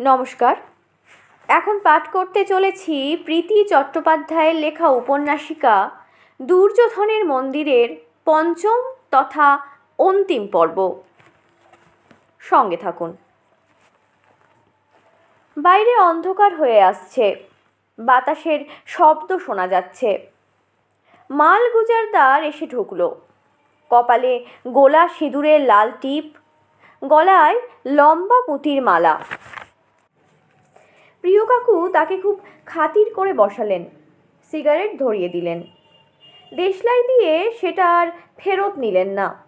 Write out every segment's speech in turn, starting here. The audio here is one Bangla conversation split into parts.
নমস্কার। এখন পাঠ করতে চলেছি প্রীতি চট্টোপাধ্যায়ের লেখা উপন্যাসিকা দুর্যোধনের মন্দিরের পঞ্চম তথা অন্তিম পর্ব। সঙ্গে থাকুন। বাইরে অন্ধকার হয়ে আসছে। বাতাসের শব্দ শোনা যাচ্ছে। মাল গুজারদার এসে ঢুকলো। কপালে গোলা সিঁদুরের লাল টিপ, গলায় লম্বা পুঁতির মালা। প্রিয় কাকু তাকে খুব খাতির করে বসালেন সিগারেট ধরিয়ে দিলেন। দেশলাই দিয়ে সেটা আর ফেরত নিলেন না।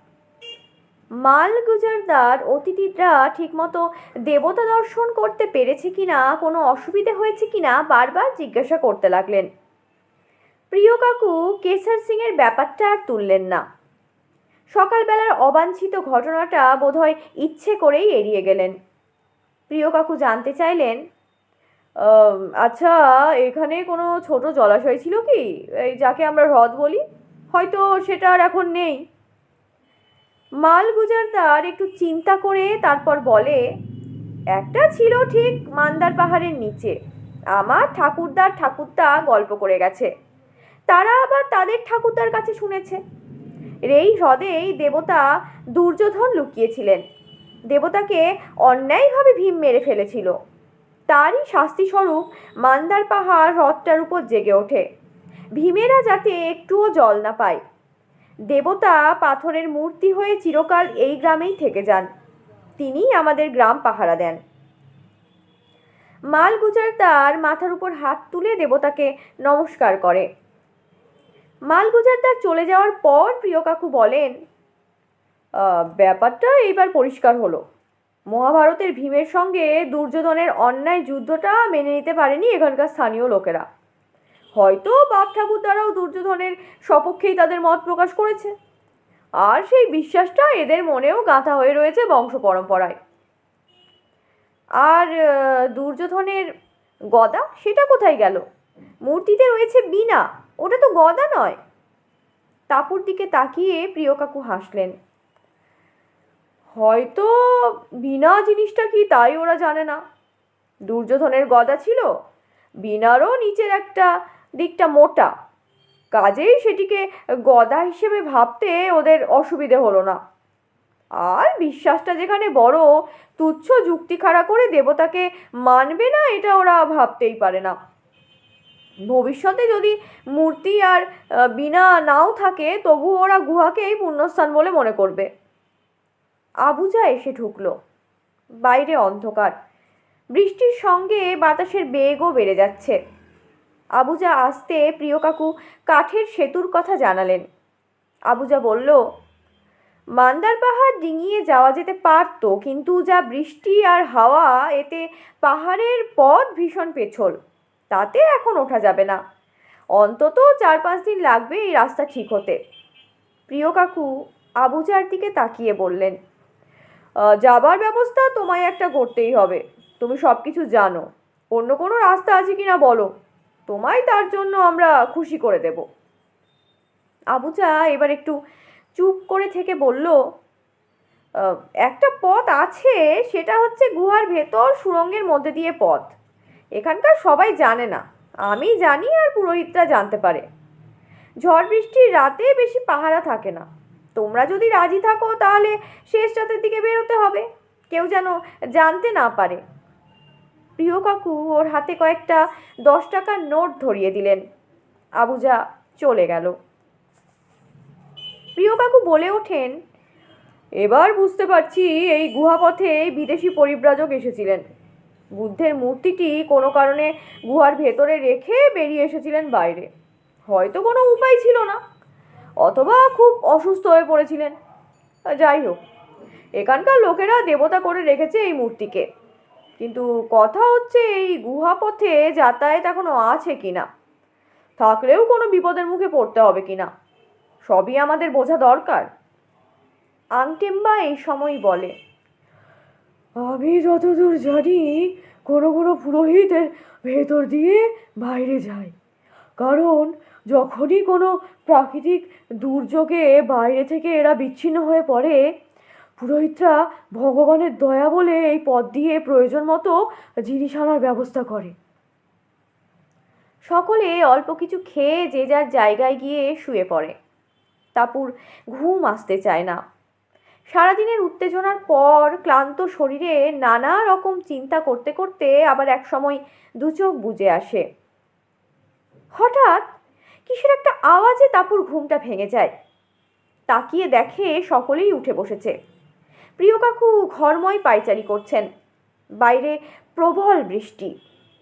মাল গুজারদার অতিথিরা ঠিকমতো দেবতা দর্শন করতে পেরেছে কিনা কোনো অসুবিধে হয়েছে কিনা বারবার জিজ্ঞাসা করতে লাগলেন। প্রিয় কাকু কেসার সিংয়ের ব্যাপারটা আর তুললেন না। সকালবেলার অবাঞ্ছিত ঘটনাটা বোধহয় ইচ্ছে করেই এড়িয়ে গেলেন। প্রিয় কাকু জানতে চাইলেন "আম, আচ্ছা এখানে কোনো ছোট জলাশয় ছিল কি? এই যাকে আমরা হ্রদ বলি। হয়তো সেটা আর এখন নেই। মাল গুজারদার একটু চিন্তা করে তারপর বলে, একটা ছিল ঠিক মান্দার পাহাড়ের নিচে। আমার ঠাকুরদার ঠাকুরদা গল্প করে গেছে। তারা আবার তাদের ঠাকুরদার কাছে শুনেছে। এই হ্রদেই দেবতা দুর্যোধন লুকিয়েছিলেন। দেবতাকে অন্যায়ভাবে ভীম মেরে ফেলেছিল। তারই শাস্তিস্বরূপ মান্দার পাহাড় হ্রদটার উপর জেগে ওঠে। ভীমেরা যাতে একটুও জল না পায়। দেবতা পাথরের মূর্তি হয়ে চিরকাল এই গ্রামেই থেকে যান। তিনিই আমাদের গ্রাম পাহারা দেন। মাল গুজার তার মাথার উপর হাত তুলে দেবতাকে নমস্কার করে। মাল গুজারদার চলে যাওয়ার পর প্রিয় কাকু বলেন ব্যাপারটা এইবার পরিষ্কার হলো। মহাভারতের ভীমের সঙ্গে দুর্যোধনের অন্যায় যুদ্ধটা মেনে নিতে পারেনি এখানকার স্থানীয় লোকেরা। হয়তো বাপ ঠাকুর দ্বারাও দুর্যোধনের সপক্ষেই তাদের মত প্রকাশ করেছে। আর সেই বিশ্বাসটা এদের মনেও গাঁথা হয়ে রয়েছে বংশ পরম্পরায়। আর দুর্যোধনের গদা সেটা কোথায় গেল? মূর্তিতে রয়েছে বিনা ওটা তো গদা নয়। তাপুর দিকে তাকিয়ে প্রিয় কাকু হাসলেন। হয়তো বিনা জিনিসটা কি তাই ওরা জানে না? দুর্যোধনের গদা ছিল, বিনারও নিচের একটা দিকটা মোটা। কাজেই সেটিকে গদা হিসেবে ভাবতে ওদের অসুবিধে হলো না। আর বিশ্বাসটা যেখানে বড়, তুচ্ছ যুক্তি খাড়া করে দেবতাকে মানবে না এটা ওরা ভাবতেই পারে না। ভবিষ্যতে যদি মূর্তি আর বিনা নাও থাকে, তবু ওরা গুহাকেই পুণ্যস্থান বলে মনে করবে। আবুজা এসে ঢুকলো। বাইরে অন্ধকার। বৃষ্টির সঙ্গে বাতাসের বেগও বেড়ে যাচ্ছে। আবুজা আসতে প্রিয় কাকু কাঠের সেতুর কথা জানালেন। আবুজা বলল মান্দার পাহাড় ডিঙিয়ে যাওয়া যেতে পারতো কিন্তু যা বৃষ্টি আর হাওয়া এতে পাহাড়ের পথ ভীষণ পেছল। তাতে এখন ওঠা যাবে না। অন্তত চার পাঁচ দিন লাগবে এই রাস্তা ঠিক হতে। প্রিয় কাকু আবুজার দিকে তাকিয়ে বললেন "আহ, যাবার ব্যবস্থা তোমায় একটা করতেই হবে। তুমি সব কিছু জানো। অন্য কোনো রাস্তা আছে কি না বলো। তোমায় তার জন্য আমরা খুশি করে দেব। আবুজা এবার একটু চুপ করে থেকে বলল একটা পথ আছে, সেটা হচ্ছে গুহার ভেতর সুরঙ্গের মধ্যে দিয়ে পথ। এখানকার সবাই জানে না। আমি জানি আর পুরোহিতরা জানতে পারে। ঝড় বৃষ্টির রাতে বেশি পাহারা থাকে না। তোমরা যদি রাজি থাকো, তাহলে শেষ রাতের দিকে বেরোতে হবে। কেউ যেন জানতে না পারে। প্রিয় কাকু, ওর হাতে কয়েকটা দশ টাকার নোট ধরিয়ে দিলেন। আবুজা চলে গেল। প্রিয় কাকু বলে ওঠেন, এবার বুঝতে পারছি এই গুহাপথে বিদেশি পরিব্রাজক এসেছিলেন। বুদ্ধের মূর্তিটি কোনো কারণে গুহার ভেতরে রেখে বেরিয়ে এসেছিলেন বাইরে। হয়তো কোনো উপায় ছিল না। অথবা খুব অসুস্থ হয়ে পড়েছিলেন। যাই হোক, এখানকার লোকেরা দেবতা করে রেখেছে এই মূর্তিকে। কিন্তু কথা হচ্ছে এই গুহাপথে যাতায়াত এখনও আছে কিনা? থাকলেও কোনো বিপদের মুখে পড়তে হবে কিনা? সবই আমাদের বোঝা দরকার। আংটেম্বা এই সময়ই বলে, আমি যতদূর জানি কোনো কোনো পুরোহিতের ভেতর দিয়ে বাইরে যায় কারণ যখনই কোনো প্রাকৃতিক দুর্যোগে বাইরে থেকে এরা বিচ্ছিন্ন হয়ে পড়ে, পুরোহিতরা ভগবানের দয়া বলে এই পথ দিয়ে প্রয়োজন মতো জিনিস আনার ব্যবস্থা করে। সকলে অল্প কিছু খেয়ে যে যার জায়গায় গিয়ে শুয়ে পড়ে। তাপুর ঘুম আসতে চায় না। সারাদিনের উত্তেজনার পর ক্লান্ত শরীরে নানা রকম চিন্তা করতে করতে আবার এক সময় দু চোখ বুজে আসে। হঠাৎ কিসের একটা আওয়াজে তাপুর ঘুমটা ভেঙে যায়। তাকিয়ে দেখে সকলেই উঠে বসেছে। প্রিয় কাকু ঘরময় পায়চারি করছেন। বাইরে প্রবল বৃষ্টি,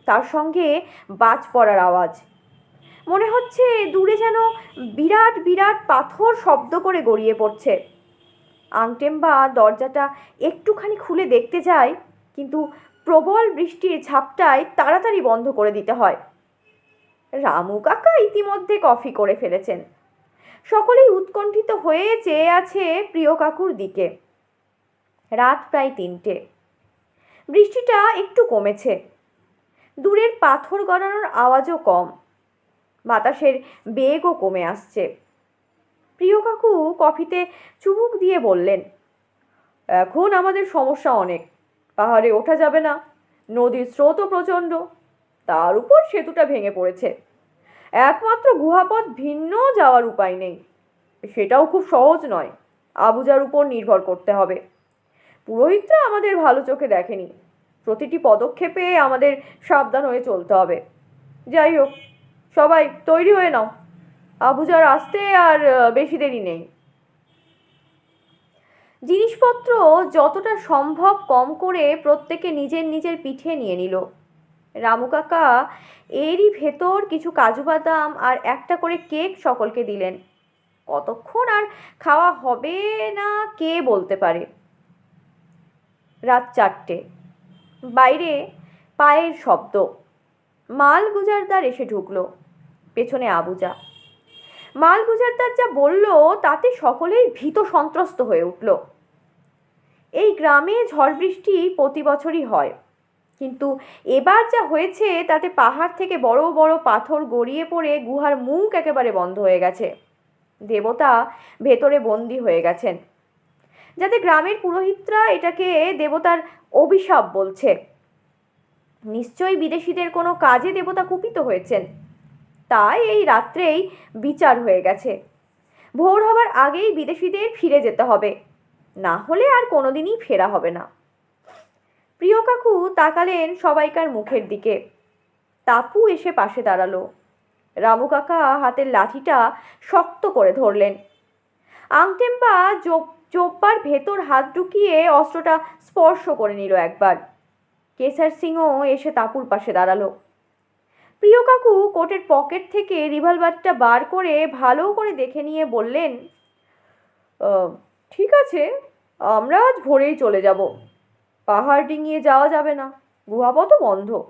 তার সঙ্গে বাজ পড়ার আওয়াজ। মনে হচ্ছে দূরে যেন বিরাট বিরাট পাথর শব্দ করে গড়িয়ে পড়ছে। আংটেম্বা দরজাটা একটুখানি খুলে দেখতে যায়, কিন্তু প্রবল বৃষ্টির ঝাপটায় তাড়াতাড়ি বন্ধ করে দিতে হয়। রামু কাকা ইতিমধ্যে কফি করে ফেলেছেন। সকলেই উৎকণ্ঠিত হয়ে চেয়ে আছে প্রিয় কাকুর দিকে। রাত প্রায় তিনটে। বৃষ্টিটা একটু কমেছে। দূরের পাথর গড়ানোর আওয়াজও কম। বাতাসের বেগও কমে আসছে। প্রিয় কাকু কফিতে চুমুক দিয়ে বললেন, এখন আমাদের সমস্যা অনেক। পাহাড়ে ওঠা যাবে না। নদীর স্রোতও প্রচণ্ড। তার উপর সেতুটা ভেঙে পড়েছে। একমাত্র গুহাপথ ভিন্ন যাওয়ার উপায় নেই। সেটাও খুব সহজ নয়। আবুজার উপর নির্ভর করতে হবে। পুরোহিতরা আমাদের ভালো চোখে দেখেনি। প্রতিটি পদক্ষেপে আমাদের সাবধান হয়ে চলতে হবে। যাই হোক, সবাই তৈরি হয়ে নাও। আবুজার আসতে আর বেশি দেরি নেই। জিনিসপত্র যতটা সম্ভব কম করে প্রত্যেকে নিজের নিজের পিঠে নিয়ে নিল। রামু কাকা, এরই ভেতর কিছু কাজু বাদাম আর একটা করে কেক সকলকে দিলেন। কতক্ষণ আর খাওয়া হবে না কে বলতে পারে? রাত চারটে। বাইরে পায়ের শব্দ। মাল গুজারদার এসে ঢুকলো, পেছনে আবুজা। মাল গুজারদার যা বলল তাতে সকলেই ভীত সন্ত্রস্ত হয়ে উঠল। এই গ্রামে ঝড় বৃষ্টি প্রতি বছরই হয়। কিন্তু এবার যা হয়েছে, তাতে পাহাড় থেকে বড় বড় পাথর গড়িয়ে পড়ে গুহার মুখ একেবারে বন্ধ হয়ে গেছে। দেবতা ভেতরে বন্দি হয়ে গেছেন। যাতে গ্রামের পুরোহিতরা এটাকে দেবতার অভিশাপ বলছে। নিশ্চয়ই বিদেশিদের কোনো কাজে দেবতা কুপিত হয়েছেন। তাই এই রাত্রেই বিচার হয়ে গেছে। ভোর হবার আগেই বিদেশিদের ফিরে যেতে হবে। না হলে আর কোনোদিনই ফেরা হবে না। প্রিয় কাকু তাকালেন সবাইকার মুখের দিকে। তাপু এসে পাশে দাঁড়াল। রামু কাকা হাতের লাঠিটা শক্ত করে ধরলেন। আংটেম্পা জোব্বার ভেতর হাত ঢুকিয়ে অস্ত্রটা স্পর্শ করে নিল একবার। কেসার সিংও এসে তাপুর পাশে দাঁড়াল। প্রিয় কাকু কোটের পকেট থেকে রিভলভারটা বার করে ভালো করে দেখে নিয়ে বললেন ঠিক আছে, আমরা আজ ভোরেই চলে যাব। পাহাড় ডিঙিয়ে যাওয়া যাবে না। গুহাপথও বন্ধ।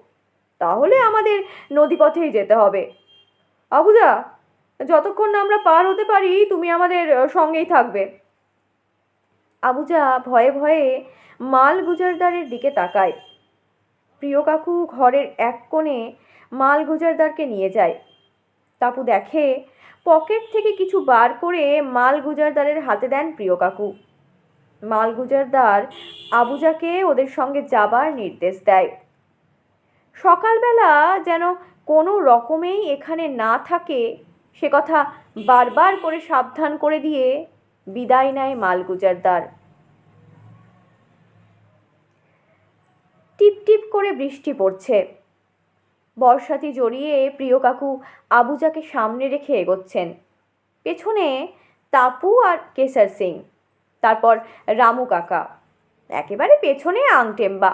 তাহলে আমাদের নদীপথেই যেতে হবে। আবুজা, যতক্ষণ না আমরা পার হতে পারি, তুমি আমাদের সঙ্গেই থাকবে। আবুজা ভয়ে ভয়ে মাল গুজারদারের দিকে তাকায়। প্রিয় কাকু ঘরের এক কোণে মাল গুজারদারকে নিয়ে যায়। তাপু দেখে, পকেট থেকে কিছু বার করে মাল গুজারদারের হাতে দেন প্রিয় কাকু। মাল গুজারদার আবুজাকে ওদের সঙ্গে যাবার নির্দেশ দেয়। সকালবেলা যেন কোনো রকমেই এখানে না থাকে, সে কথা বারবার করে সাবধান করে দিয়ে বিদায় নেয় মাল গুজারদার টিপ টিপ করে বৃষ্টি পড়ছে। বর্ষাতি জড়িয়ে প্রিয় কাকু আবুজাকে সামনে রেখে এগোচ্ছেন। পেছনে তাপু আর কেসার সিং। তারপর রামু কাকা। একেবারে পেছনে আংটেম্বা।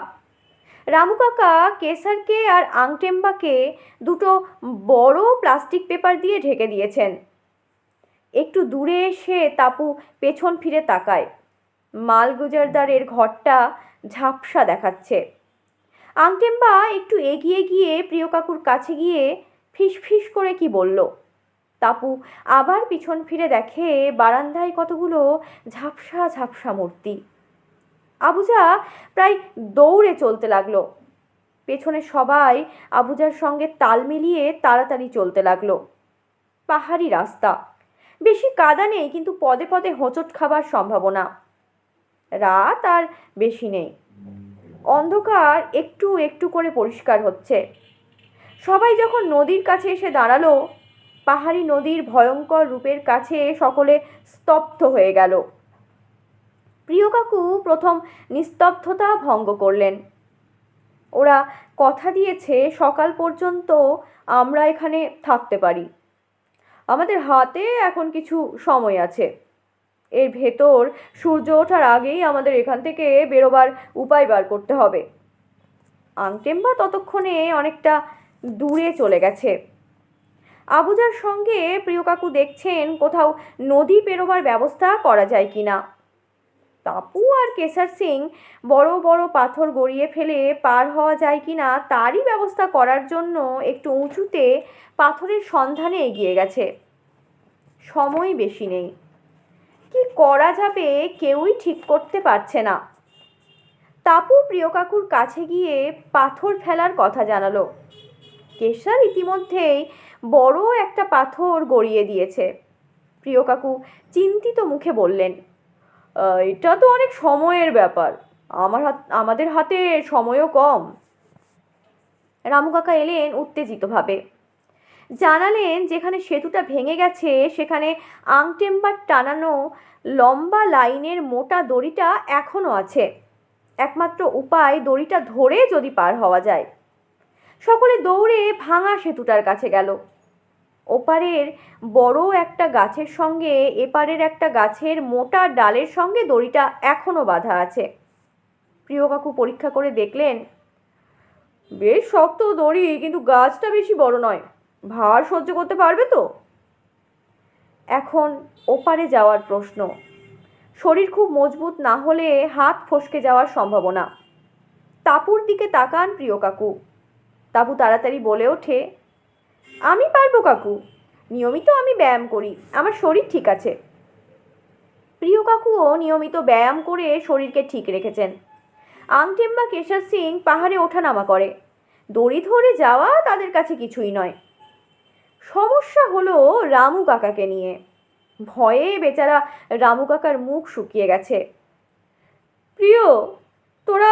রামু কাকা, কেসারকে আর আংটেম্বাকে দুটো বড় প্লাস্টিক পেপার দিয়ে ঢেকে দিয়েছেন। একটু দূরে এসে তাপু পেছন ফিরে তাকায়। মাল গুজারদারের ঘরটা ঝাপসা দেখাচ্ছে। আংটেম্বা একটু এগিয়ে গিয়ে প্রিয় কাকুর কাছে গিয়ে ফিস ফিস করে কি বলল? তাপু আবার পিছন ফিরে দেখে বারান্দায় কতগুলো ঝাপসা ঝাপসা মূর্তি। আবুজা প্রায় দৌড়ে চলতে লাগল। পেছনে সবাই আবুজার সঙ্গে তাল মিলিয়ে তাড়াতাড়ি চলতে লাগল। পাহাড়ি রাস্তা। বেশি কাদা নেই, কিন্তু পদে পদে হোঁচট খাবার সম্ভাবনা। রাত আর বেশি নেই। অন্ধকার একটু একটু করে পরিষ্কার হচ্ছে। সবাই যখন নদীর কাছে এসে দাঁড়াল পাহাড়ি নদীর ভয়ঙ্কর রূপের কাছে সকলে স্তব্ধ হয়ে গেল। প্রিয় কাকু, প্রথম নিস্তব্ধতা ভঙ্গ করলেন। ওরা কথা দিয়েছে, সকাল পর্যন্ত আমরা এখানে থাকতে পারি। আমাদের হাতে এখন কিছু সময় আছে। এর ভেতর সূর্য ওঠার আগেই আমাদের এখান থেকে বেরোবার উপায় বার করতে হবে। আংটেম্বা ততক্ষণে অনেকটা দূরে চলে গেছে। আবুজার সঙ্গে প্রিয় কাকু দেখছেন কোথাও নদী পেরোবার ব্যবস্থা করা যায় কিনা। তাপু আর কেসার সিং বড় বড় পাথর গড়িয়ে ফেলে পার হওয়া যায় কিনা তারই ব্যবস্থা করার জন্য একটু উঁচুতে পাথরের সন্ধানে এগিয়ে গেছে। সময় বেশি নেই। কি করা যাবে কেউই ঠিক করতে পারছে না। তাপু প্রিয় কাকুর কাছে গিয়ে পাথর ফেলার কথা জানালো। কেশার ইতিমধ্যেই বড় একটা পাথর গড়িয়ে দিয়েছে। প্রিয় কাকু, চিন্তিত মুখে বললেন এটা তো অনেক সময়ের ব্যাপার। আমার হাত, আমাদের হাতে সময়ও কম। রামু কাকা এলেন উত্তেজিতভাবে। জানালেন, যেখানে সেতুটা ভেঙে গেছে, সেখানে আংটেম্বার টানানো লম্বা লাইনের মোটা দড়িটা এখনও আছে। একমাত্র উপায় দড়িটা ধরে যদি পার হওয়া যায়। সকলে দৌড়ে ভাঙা সেতুটার কাছে গেল। ওপারের বড় একটা গাছের সঙ্গে এপারের একটা গাছের মোটা ডালের সঙ্গে দড়িটা এখনও বাঁধা আছে। প্রিয় কাকু পরীক্ষা করে দেখলেন, বেশ শক্ত দড়ি, কিন্তু গাছটা বেশি বড় নয়। ভার সহ্য করতে পারবে তো? এখন ওপারে যাওয়ার প্রশ্ন। শরীর খুব মজবুত না হলে হাত ফসকে যাওয়ার সম্ভাবনা। তাপুর দিকে তাকান প্রিয় কাকু। তাপু তাড়াতাড়ি বলে ওঠে, আমি পারব কাকু। নিয়মিত আমি ব্যায়াম করি, আমার শরীর ঠিক আছে। প্রিয় কাকুও নিয়মিত ব্যায়াম করে শরীরকে ঠিক রেখেছেন। আংটেম বা কেশর সিং পাহাড়ে ওঠানামা করে। দড়ি ধরে যাওয়া তাদের কাছে কিছুই নয়। সমস্যা হলো রামু কাকাকে নিয়ে। ভয়ে বেচারা রামু কাকার মুখ শুকিয়ে গেছে। প্রিয়, তোরা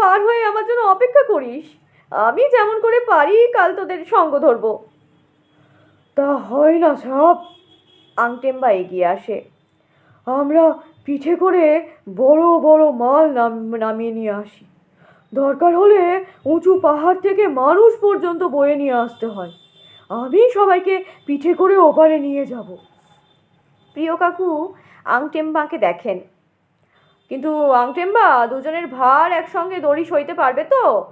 পার হয়ে আমার জন্য অপেক্ষা করিস। আমি যেমন করে পারি, কাল তোদের সঙ্গ ধরবো। তা হয় না সাপ আংটেম্বা এগিয়ে আসে। আমরা পিঠে করে বড় বড় মাল নাম, নামিয়ে নিয়ে আসি। দরকার হলে উঁচু পাহাড় থেকে মানুষ পর্যন্ত বয়ে নিয়ে আসতে হয়। আমি সবাইকে পিঠে করে ওপারে নিয়ে যাব। প্রিয় কাকু আংটেম্বাকে দেখেন। কিন্তু আংটেম্বা দুজনের ভার একসঙ্গে দড়ি সইতে পারবে তো?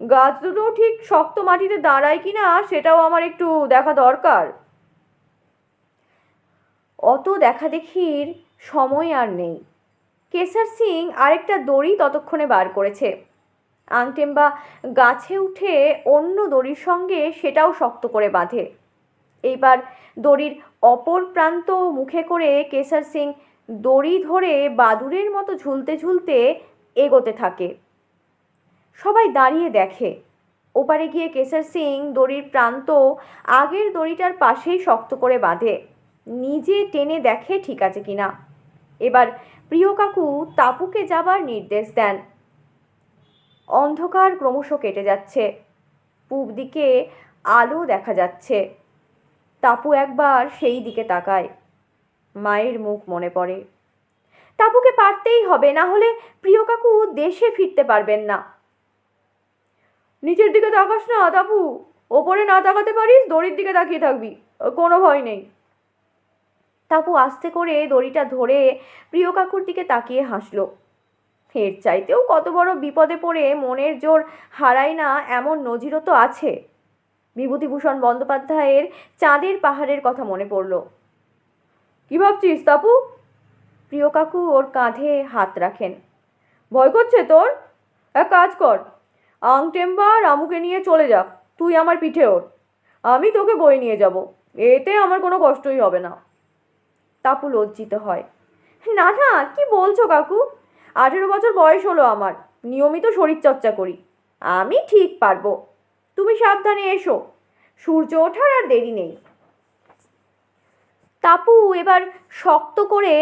গাছ দুটো ঠিক শক্ত মাটিতে দাঁড়ায় কি না সেটাও আমার একটু দেখা দরকার। অত দেখা দেখির সময় আর নেই। কেসার সিং আরেকটা দড়ি ততক্ষণে বার করেছে। আংটেম্বা গাছে উঠে অন্য দড়ির সঙ্গে সেটাও শক্ত করে বাঁধে। এইবার দড়ির অপর প্রান্ত মুখে করে কেসার সিং দড়ি ধরে বাদুড়ের মতো ঝুলতে ঝুলতে এগোতে থাকে। সবাই দাঁড়িয়ে দেখে। ওপারে গিয়ে কেসার সিং, দড়ির প্রান্ত, আগের দড়িটার পাশেই শক্ত করে বাঁধে। নিজে টেনে দেখে ঠিক আছে কিনা এবার প্রিয় কাকু তাপুকে যাবার নির্দেশ দেন। অন্ধকার ক্রমশ কেটে যাচ্ছে। পূব দিকে আলো দেখা যাচ্ছে। তাপু একবার সেই দিকে তাকায়। মায়ের মুখ মনে পড়ে। তাপুকে পারতেই হবে, না হলে প্রিয় কাকু দেশে ফিরতে পারবেন না। নিচের দিকে তাকাস না, তাপু। ওপরে না তাকাতে পারিস, দড়ির দিকে তাকিয়ে থাকবি। কোনো ভয় নেই। তাপু আস্তে করে দড়িটা ধরে প্রিয় কাকুর দিকে তাকিয়ে হাসলো। এর চাইতেও কত বড় বিপদে পড়ে মনের জোর হারায় না এমন নজিরও তো আছে। বিভূতিভূষণ বন্দ্যোপাধ্যায়ের চাঁদের পাহাড়ের কথা মনে পড়ল। কী ভাবছিস, তাপু? প্রিয় কাকু ওর কাঁধে হাত রাখেন। ভয় করছে তোর? এক কাজ কর আংটেম্বা রামুকে নিয়ে চলে যা, তুই আমার পিঠে ওর আমি তোকে বয়ে নিয়ে যাব, এতে আমার কোনো কষ্টই হবে না। তাপু লজ্জিত হয়। না না, কি বলছো কাকু? আঠেরো বছর বয়স হলো আমার, নিয়মিত শরীরচর্চা করি। আমি ঠিক পারব। তুমি সাবধানে এসো। সূর্য ওঠার আর দেরি নেই। তাপু এবার শক্ত করে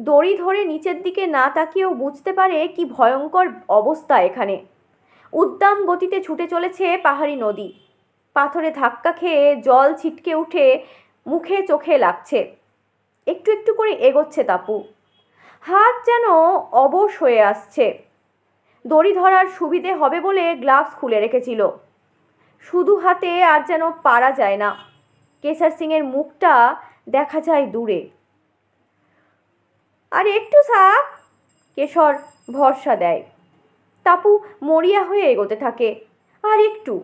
দড়ি ধরে নিচের দিকে না তাকিয়েও বুঝতে পারে কি ভয়ঙ্কর অবস্থা এখানে। উদ্দাম গতিতে ছুটে চলেছে পাহাড়ি নদী। পাথরে ধাক্কা খেয়ে জল ছিটকে উঠে মুখে চোখে লাগছে। একটু একটু করে এগোচ্ছে তাপু। হাত যেন অবশ হয়ে আসছে। দড়ি ধরার সুবিধে হবে বলে গ্লাভস খুলে রেখেছিল। শুধু হাতে আর যেন পারা যায় না। কেসার সিংয়ের মুখটা দেখা যায় দূরে। আর একটু সাপ কেশর ভরসা দেয়। তাপু মরিয়া হয়ে এগোতে থাকে। আর একটু।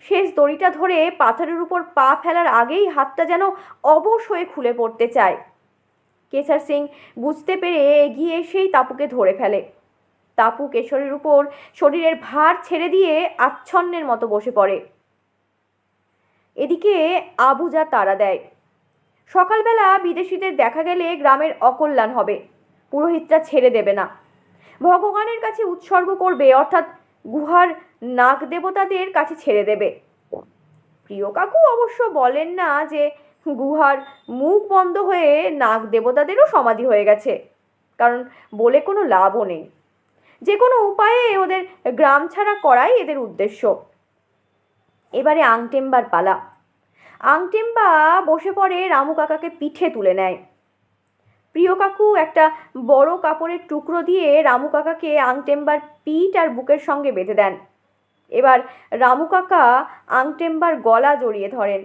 শেষ দড়িটা ধরে পাথরের উপর পা ফেলার আগেই হাতটা যেন অবশ হয়ে খুলে পড়তে চায়। কেসার সিং বুঝতে পেরে এগিয়ে এসেই তাপুকে ধরে ফেলে। তাপু কেশরের উপর শরীরের ভার ছেড়ে দিয়ে আচ্ছন্নের মতো বসে পড়ে। এদিকে আবুজা তাড়া দেয়। সকালবেলা বিদেশিদের দেখা গেলে গ্রামের অকল্যাণ হবে। পুরোহিতরা ছেড়ে দেবে না। ভগবানের কাছে উৎসর্গ করবে, অর্থাৎ গুহার নাগ দেবতাদের কাছে ছেড়ে দেবে। প্রিয় কাকু, অবশ্য বলেন না যে গুহার মুখ বন্ধ হয়ে নাগ দেবতাদেরও সমাধি হয়ে গেছে, কারণ বলে কোনো লাভও নেই। যে কোনো উপায়ে ওদের গ্রাম ছাড়া করাই এদের উদ্দেশ্য। এবারে আংটেম্বার পালা। আংটেম্বা বসে পড়ে রামু কাকাকে পিঠে তুলে নেয়। প্রিয় কাকু, একটা বড় কাপড়ের টুকরো দিয়ে রামু কাকাকে আংটেম্বার পিঠ আর বুকের সঙ্গে বেঁধে দেন। এবার রামু কাকা আংটেম্বার গলা জড়িয়ে ধরেন।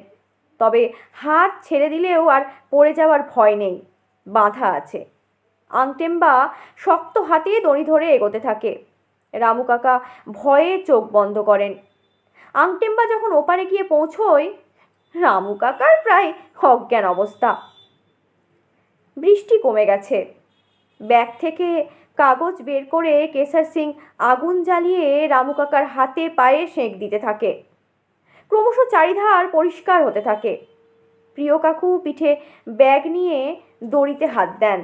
তবে হাত ছেড়ে দিলেও আর পড়ে যাওয়ার ভয় নেই, বাঁধা আছে। আংটেম্বা শক্ত হাতে দড়ি ধরে এগোতে থাকে। রামু কাকা ভয়ে চোখ বন্ধ করেন। আংটেম্বা যখন ওপারে গিয়ে পৌঁছয়, রামু কাকার প্রায় অজ্ঞান অবস্থা। বৃষ্টি কমে গেছে। ব্যাগ থেকে কাগজ বের করে কেসার সিং আগুন জ্বালিয়ে রামু কাকার হাতে পায়ে সেঁক দিতে থাকে। ক্রমশ চারিধার পরিষ্কার হতে থাকে। প্রিয় কাকু পিঠে ব্যাগ নিয়ে দড়িতে হাত দেন।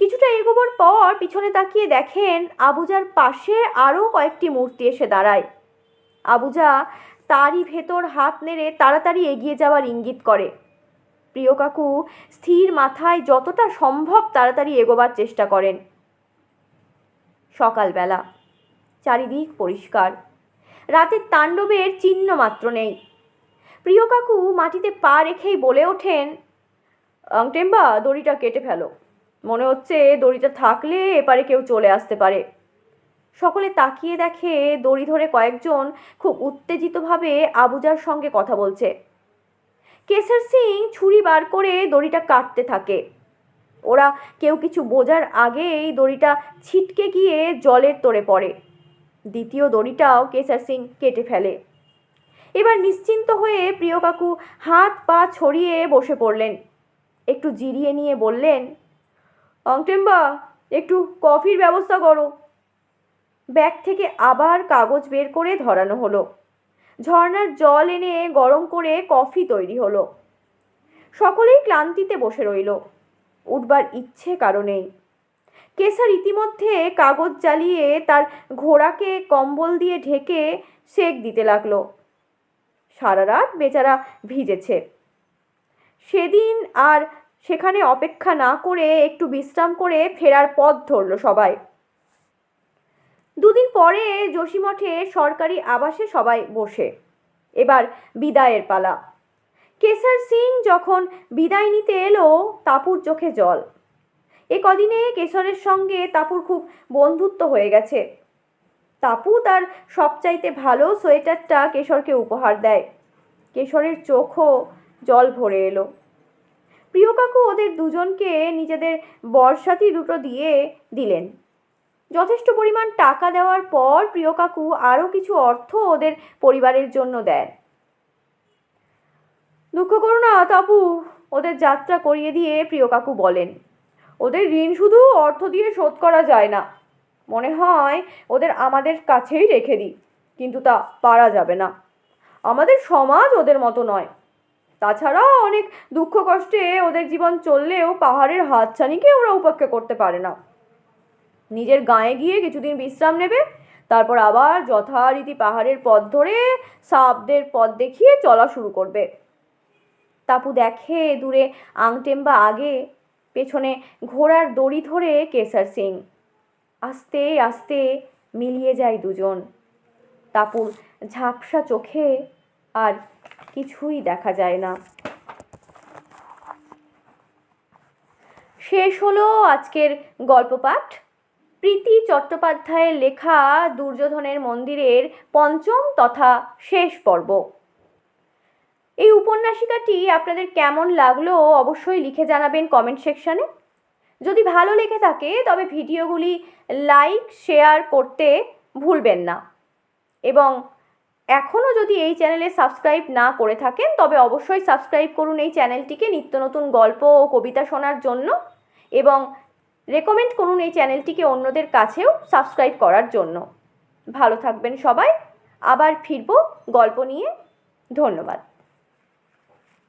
কিছুটা এগোবার পর পিছনে তাকিয়ে দেখেন আবুজার পাশে আরও কয়েকটি মূর্তি এসে দাঁড়ায়। আবুজা তারই ভেতর হাত নেড়ে তাড়াতাড়ি এগিয়ে যাওয়ার ইঙ্গিত করে। প্রিয় কাকু স্থির মাথায় যতটা সম্ভব তাড়াতাড়ি এগোবার চেষ্টা করেন। সকালবেলা, চারিদিক পরিষ্কার। রাতের তাণ্ডবের চিহ্ন মাত্র নেই। প্রিয় কাকু মাটিতে পা রেখেই বলে ওঠেন, আংটেম্বা, দড়িটা কেটে ফেলো। মনে হচ্ছে দড়িটা থাকলে এপারে কেউ চলে আসতে পারে। সকলে তাকিয়ে দেখে দড়ি ধরে কয়েকজন খুব উত্তেজিতভাবে আবুজার সঙ্গে কথা বলছে। কেসার সিং ছুরি বার করে দড়িটা কাটতে থাকে। ওরা কেউ কিছু বোঝার আগেই দড়িটা ছিটকে গিয়ে জলের তোড়ে পড়ে। দ্বিতীয় দড়িটাও কেসার সিং কেটে ফেলে। এবার নিশ্চিন্ত হয়ে প্রিয় কাকু হাত পা ছড়িয়ে বসে পড়লেন। একটু জিরিয়ে নিয়ে বললেন, অংটেম্বা, একটু কফির ব্যবস্থা করো। ব্যাগ থেকে আবার কাগজ বের করে ধরানো হলো। ঝর্ণার জল এনে গরম করে কফি তৈরি হলো। সকলেই ক্লান্তিতে বসে রইল। উঠবার ইচ্ছে কারণেই কেসার ইতিমধ্যে কাগজ জ্বালিয়ে তার ঘোড়াকে কম্বল দিয়ে ঢেকে সেক দিতে লাগল। সারা রাত বেচারা ভিজেছে। সেদিন আর সেখানে অপেক্ষা না করে একটু বিশ্রাম করে ফেরার পথ ধরল সবাই। দুদিন পরে যোশীমঠে সরকারি আবাসে সবাই বসে। এবার বিদায়ের পালা। কেসার সিং যখন বিদায় নিতে এলো, তাপুর চোখে জল। এ কদিনে কেশরের সঙ্গে তাপুর খুব বন্ধুত্ব হয়ে গেছে। তাপু তার সবচাইতে ভালো সোয়েটারটা কেশরকে উপহার দেয়। কেশরের চোখও জল ভরে এলো। প্রিয় কাকু ওদের দুজনকে নিজেদের বর্ষাতি দুটো দিয়ে দিলেন। যথেষ্ট পরিমাণ টাকা দেওয়ার পর প্রিয় কাকু আরও কিছু অর্থ ওদের পরিবারের জন্য দেন। দুঃখ করো না, তাপু, ওদের যাত্রা করিয়ে দিয়ে প্রিয় কাকু বলেন, ওদের ঋণ শুধু অর্থ দিয়ে শোধ করা যায় না, মনে হয় ওদের আমাদের কাছেই রেখে দিই, কিন্তু তা পারা যাবে না, আমাদের সমাজ ওদের মতো নয়। তাছাড়া অনেক দুঃখ কষ্টে ওদের জীবন চললেও পাহাড়ের হাতছানিকে ওরা উপেক্ষা করতে পারে না। নিজের গায়ে গিয়ে কিছুদিন বিশ্রাম নেবে, তারপর আবার যথারীতি পাহাড়ের পথ ধরে সাপদের পথ দেখিয়ে চলা শুরু করবে। তাপু দেখে দূরে আংটেম্বা আগে, পেছনে ঘোড়ার দড়ি ধরে কেসার সিং। আস্তে আস্তে মিলিয়ে যায় দুজন। তাপুর ঝাপসা চোখে আর কিছুই দেখা যায় না। শেষ হলো আজকের গল্প পাঠ। প্রীতি চট্টোপাধ্যায়ের লেখা দুর্যোধনের মন্দিরের পঞ্চম তথা শেষ পর্ব। এই উপন্যাসিকাটি আপনাদের কেমন লাগল অবশ্যই লিখে জানাবেন কমেন্ট সেকশানে যদি ভালো লেগে থাকে, তবে ভিডিওগুলি লাইক শেয়ার করতে ভুলবেন না। এবং এখনও যদি এই চ্যানেলে সাবস্ক্রাইব না করে থাকেন, তবে অবশ্যই সাবস্ক্রাইব করুন এই চ্যানেলটিকে নিত্য নতুন গল্প ও কবিতা শোনার জন্য। এবং রেকমেন্ড করুন এই চ্যানেলটিকে অন্যদের কাছেও সাবস্ক্রাইব করার জন্য। ভালো থাকবেন সবাই। আবার ফিরবো গল্প নিয়ে। ধন্যবাদ।